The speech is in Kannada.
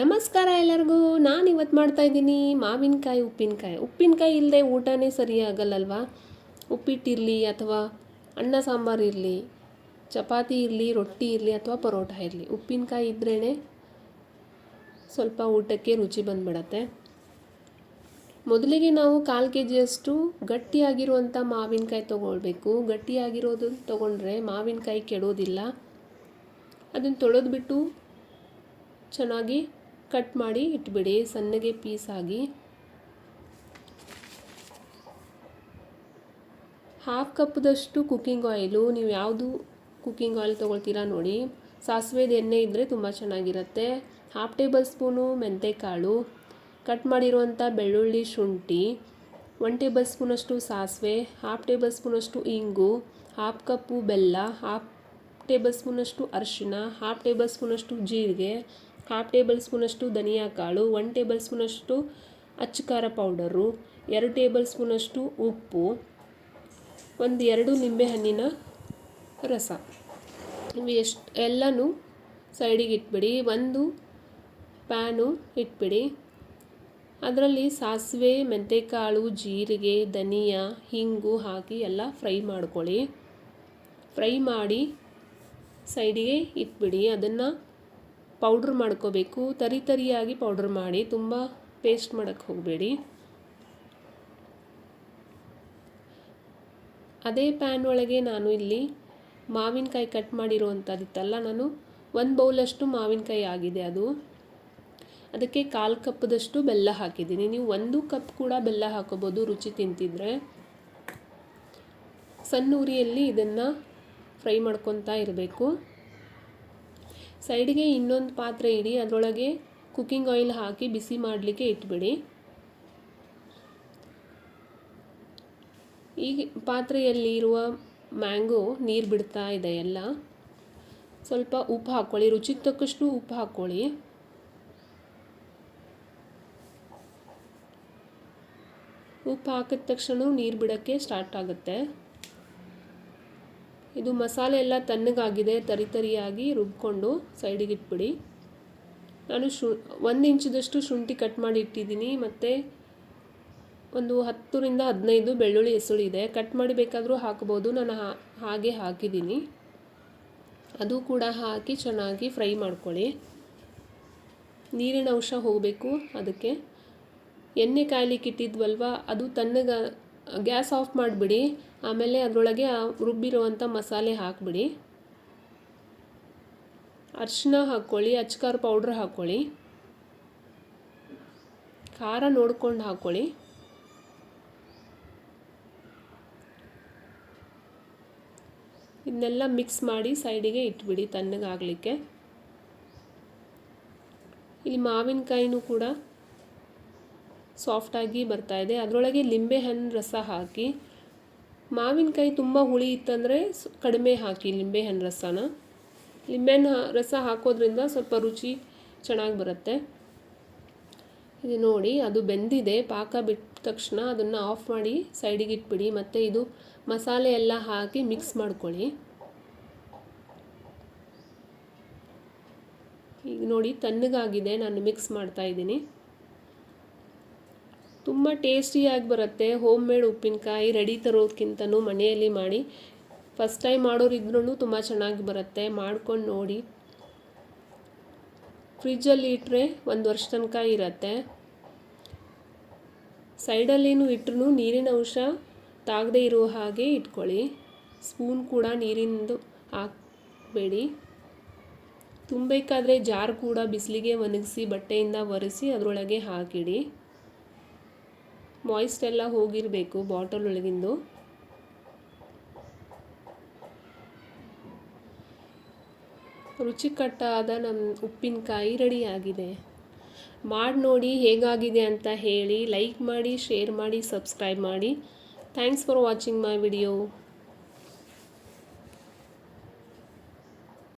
ನಮಸ್ಕಾರ ಎಲ್ಲರಿಗೂ. ನಾನು ಇವತ್ತು ಮಾಡ್ತಾ ಇದ್ದೀನಿ. ಮಾವಿನಕಾಯಿ, ಉಪ್ಪಿನಕಾಯಿ. ಉಪ್ಪಿನಕಾಯಿ ಇಲ್ಲದೆ ಊಟನೇ ಸರಿ ಆಗಲ್ಲಲ್ವಾ ಉಪ್ಪಿಟ್ಟಿರಲಿ ಅಥವಾ ಅನ್ನ ಸಾಂಬಾರು ಇರಲಿ, ಚಪಾತಿ ಇರಲಿ, ರೊಟ್ಟಿ ಇರಲಿ ಅಥವಾ ಪರೋಟ ಇರಲಿ. ಉಪ್ಪಿನಕಾಯಿ ಇದ್ರೇ ಸ್ವಲ್ಪ ಊಟಕ್ಕೆ ರುಚಿ ಬಂದ್ಬಿಡತ್ತೆ. ಮೊದಲಿಗೆ ನಾವು ಕಾಲು ಕೆ ಜಿಯಷ್ಟು ಗಟ್ಟಿಯಾಗಿರುವಂಥ ಮಾವಿನಕಾಯಿ ತೊಗೊಳ್ಬೇಕು. ಗಟ್ಟಿಯಾಗಿರೋದು ತೊಗೊಂಡ್ರೆ ಮಾವಿನಕಾಯಿ ಕೆಡೋದಿಲ್ಲ. ಅದನ್ನು ತೊಳೆದ್ಬಿಟ್ಟು ಚೆನ್ನಾಗಿ ಕಟ್ ಮಾಡಿ ಇಟ್ಬಿಡಿ, ಸಣ್ಣಗೆ ಪೀಸ್ ಆಗಿ. ಹಾಫ್ ಕಪ್ದಷ್ಟು ಕುಕ್ಕಿಂಗ್ ಆಯಿಲು ನೀವು ಯಾವುದು ಕುಕ್ಕಿಂಗ್ ಆಯಿಲ್ ತೊಗೊಳ್ತೀರಾ ನೋಡಿ. ಸಾಸಿವೆದು ಎಣ್ಣೆ ಇದ್ದರೆ ತುಂಬ ಚೆನ್ನಾಗಿರುತ್ತೆ. ಹಾಫ್ ಟೇಬಲ್ ಸ್ಪೂನು ಮೆಂತೆಕಾಳು. ಕಟ್ ಮಾಡಿರುವಂಥ ಬೆಳ್ಳುಳ್ಳಿ ಶುಂಠಿ. ಒನ್ ಟೇಬಲ್ ಸ್ಪೂನಷ್ಟು ಸಾಸಿವೆ ಹಾಫ್ ಟೇಬಲ್ ಸ್ಪೂನಷ್ಟು ಇಂಗು ಹಾಫ್ ಕಪ್ಪು ಬೆಲ್ಲ ಹಾಫ್ ಟೇಬಲ್ ಸ್ಪೂನಷ್ಟು ಅರಿಶಿನ ಹಾಫ್ ಟೇಬಲ್ ಸ್ಪೂನಷ್ಟು ಜೀರಿಗೆ ಹಾಫ್ ಟೇಬಲ್ ಸ್ಪೂನಷ್ಟು ಧನಿಯಾ ಕಾಳು ಒನ್ ಟೇಬಲ್ ಸ್ಪೂನಷ್ಟು ಅಚ್ಚಕಾರ ಪೌಡರು, ಎರಡು ಟೇಬಲ್ ಸ್ಪೂನಷ್ಟು ಉಪ್ಪು, ಒಂದು ಎರಡು ನಿಂಬೆಹಣ್ಣಿನ ರಸ. ನೀವು ಎಷ್ಟು, ಎಲ್ಲನೂ ಸೈಡಿಗೆ ಇಟ್ಬಿಡಿ, ಒಂದು ಪ್ಯಾನು ಇಟ್ಬಿಡಿ. ಅದರಲ್ಲಿ ಸಾಸಿವೆ, ಮೆಂತೆಕಾಳು, ಜೀರಿಗೆ, ಧನಿಯಾ, ಹಿಂಗು ಹಾಕಿ ಎಲ್ಲ ಫ್ರೈ ಮಾಡ್ಕೊಳ್ಳಿ. ಫ್ರೈ ಮಾಡಿ ಸೈಡಿಗೆ ಇಟ್ಬಿಡಿ, ಅದನ್ನು ಪೌಡ್ರ್ ಮಾಡ್ಕೋಬೇಕು. ತರಿ ತರಿಯಾಗಿ ಪೌಡ್ರ್ ಮಾಡಿ ತುಂಬ ಪೇಸ್ಟ್ ಮಾಡೋಕ್ಕೆ ಹೋಗಬೇಡಿ. ಅದೇ ಪ್ಯಾನ್ ಒಳಗೆ ನಾನು ಇಲ್ಲಿ ಮಾವಿನಕಾಯಿ ಕಟ್ ಮಾಡಿರುವಂಥದ್ದಿತ್ತಲ್ಲ ನಾನು ಒಂದು ಬೌಲಷ್ಟು ಮಾವಿನಕಾಯಿ ಆಗಿದೆ ಅದು. ಅದಕ್ಕೆ ಕಾಲು ಕಪ್ದಷ್ಟು ಬೆಲ್ಲ ಹಾಕಿದ್ದೀನಿ. ನೀವು ಒಂದು ಕಪ್ ಕೂಡ ಬೆಲ್ಲ ಹಾಕೋಬೋದು ರುಚಿ ತಿಂತಿದ್ರೆ. ಸಣ್ಣ ಉರಿಯಲ್ಲಿ ಇದನ್ನು ಫ್ರೈ ಮಾಡ್ಕೊತಾ ಇರಬೇಕು. ಸೈಡಿಗೆ ಇನ್ನೊಂದು ಪಾತ್ರೆ ಇಡಿ, ಅದರೊಳಗೆ ಕುಕ್ಕಿಂಗ್ ಆಯಿಲ್ ಹಾಕಿ ಬಿಸಿ ಮಾಡಲಿಕ್ಕೆ ಇಟ್ಬಿಡಿ. ಈ ಪಾತ್ರೆಯಲ್ಲಿ ಇರುವ ಮ್ಯಾಂಗೋ ನೀರು ಬಿಡ್ತಾ ಇದೆ ಎಲ್ಲ. ಸ್ವಲ್ಪ ಉಪ್ಪು ಹಾಕ್ಕೊಳ್ಳಿ, ರುಚಿಗೆ ತಕ್ಕಷ್ಟು ಉಪ್ಪು ಹಾಕ್ಕೊಳ್ಳಿ. ಉಪ್ಪು ಹಾಕಿದ ತಕ್ಷಣ ನೀರು ಬಿಡೋಕ್ಕೆ ಸ್ಟಾರ್ಟ್ ಆಗುತ್ತೆ. ಇದು ಮಸಾಲೆ ಎಲ್ಲ ತಣ್ಣಗಾಗಿದೆ, ತರಿ ತರಿಯಾಗಿ ರುಬ್ಕೊಂಡು ಸೈಡಿಗೆ ಇಟ್ಬಿಡಿ. ನಾನು ಶು, ಒಂದು ಇಂಚದಷ್ಟು ಶುಂಠಿ ಕಟ್ ಮಾಡಿ ಇಟ್ಟಿದ್ದೀನಿ. ಮತ್ತು ಒಂದು ಹತ್ತರಿಂದ ಹದಿನೈದು ಬೆಳ್ಳುಳ್ಳಿ ಇದೆ. ಕಟ್ ಮಾಡಿ ಬೇಕಾದರೂ ಹಾಕ್ಬೋದು. ನಾನು ಹಾಗೆ ಹಾಕಿದ್ದೀನಿ. ಅದು ಕೂಡ ಹಾಕಿ ಚೆನ್ನಾಗಿ ಫ್ರೈ ಮಾಡ್ಕೊಳ್ಳಿ. ನೀರಿನ ಅಂಶ ಹೋಗಬೇಕು ಅದಕ್ಕೆ. ಎಣ್ಣೆ ಕಾಯಲಿಕ್ಕೆ ಇಟ್ಟಿದ್ವಲ್ವ? ಅದು ತಣ್ಣಗ ಗ್ಯಾಸ್ ಆಫ್ ಮಾಡಿಬಿಡಿ. ಆಮೇಲೆ ಅದರೊಳಗೆ ರುಬ್ಬಿರುವಂಥ ಮಸಾಲೆ ಹಾಕಿಬಿಡಿ. ಅರಿಶಿನ ಹಾಕ್ಕೊಳ್ಳಿ, ಅಚ್ಕಾರ ಪೌಡ್ರ್ ಹಾಕ್ಕೊಳ್ಳಿ. ಖಾರ ನೋಡ್ಕೊಂಡು ಹಾಕ್ಕೊಳ್ಳಿ. ಇದನ್ನೆಲ್ಲ ಮಿಕ್ಸ್ ಮಾಡಿ ಸೈಡಿಗೆ ಇಟ್ಬಿಡಿ ತಣ್ಣಗಾಗಲಿಕ್ಕೆ. ಇಲ್ಲಿ ಮಾವಿನಕಾಯಿನೂ ಕೂಡ ಸಾಫ್ಟಾಗಿ ಇದೆ. ಅದರೊಳಗೆ ಲಿಂಬೆಹಣ್ಣು ರಸ ಹಾಕಿ, ಮಾವಿನಕಾಯಿ ತುಂಬ ಹುಳಿ ಇತ್ತಂದರೆ ಕಡಿಮೆ ಹಾಕಿ ಲಿಂಬೆಹಣ್ಣು ರಸನ. ಲಿಂಬೆಹಣ್ಣು ರಸ ಹಾಕೋದ್ರಿಂದ ಸ್ವಲ್ಪ ರುಚಿ ಚೆನ್ನಾಗಿ ಬರುತ್ತೆ. ಇದು ನೋಡಿ, ಅದು ಬೆಂದಿದೆ, ಪಾಕ ಬಿಟ್ಟ ತಕ್ಷಣ ಅದನ್ನು ಆಫ್ ಮಾಡಿ ಸೈಡಿಗೆ ಇಟ್ಬಿಡಿ. ಮತ್ತು ಇದು ಮಸಾಲೆ ಎಲ್ಲ ಹಾಕಿ ಮಿಕ್ಸ್ ಮಾಡ್ಕೊಳ್ಳಿ. ಈಗ ನೋಡಿ, ತಣ್ಣಗಾಗಿದೆ, ನಾನು ಮಿಕ್ಸ್ ಮಾಡ್ತಾ ಇದ್ದೀನಿ. ತುಂಬ ಟೇಸ್ಟಿಯಾಗಿ ಬರುತ್ತೆ. ಹೋಮ್ ಮೇಡ್ ಉಪ್ಪಿನಕಾಯಿ ರೆಡಿ ತರೋದಕ್ಕಿಂತನೂ ಮನೆಯಲ್ಲಿ ಮಾಡಿ. ಫಸ್ಟ್ ಟೈಮ್ ಮಾಡೋರಿದ್ರೂ ತುಂಬ ಚೆನ್ನಾಗಿ ಬರುತ್ತೆ. ಮಾಡ್ಕೊಂಡು ನೋಡಿ. ಫ್ರಿಜ್ಜಲ್ಲಿ ಇಟ್ಟರೆ ಒಂದು ವರ್ಷ ತನಕ ಇರತ್ತೆ. ಸೈಡಲ್ಲೇನು ಇಟ್ಟರು ನೀರಿನ ಅಂಶ ತಾಗದೇ ಇರೋ ಹಾಗೆ ಇಟ್ಕೊಳ್ಳಿ. ಸ್ಪೂನ್ ಕೂಡ ನೀರಿಂದು ಹಾಕಬೇಡಿ. ತುಂಬಬೇಕಾದ್ರೆ ಜಾರ್ ಕೂಡ ಬಿಸಿಲಿಗೆ ಒಣಗಿಸಿ ಬಟ್ಟೆಯಿಂದ ಒರೆಸಿ ಅದರೊಳಗೆ ಹಾಕಿಡಿ. ಮಾಯ್ಸ್ಟ್ ಎಲ್ಲ ಹೋಗಿರಬೇಕು ಬಾಟಲ್ ಒಳಗಿಂದು. ರುಚಿಕಟ್ಟಾದ ನಮ್ಮ ಉಪ್ಪಿನಕಾಯಿ ರೆಡಿಯಾಗಿದೆ ಮಾಡಿ ನೋಡಿ ಹೇಗಾಗಿದೆ ಅಂತ ಹೇಳಿ ಲೈಕ್ ಮಾಡಿ ಶೇರ್ ಮಾಡಿ ಸಬ್ಸ್ಕ್ರೈಬ್ ಮಾಡಿ. Thanks for watching my video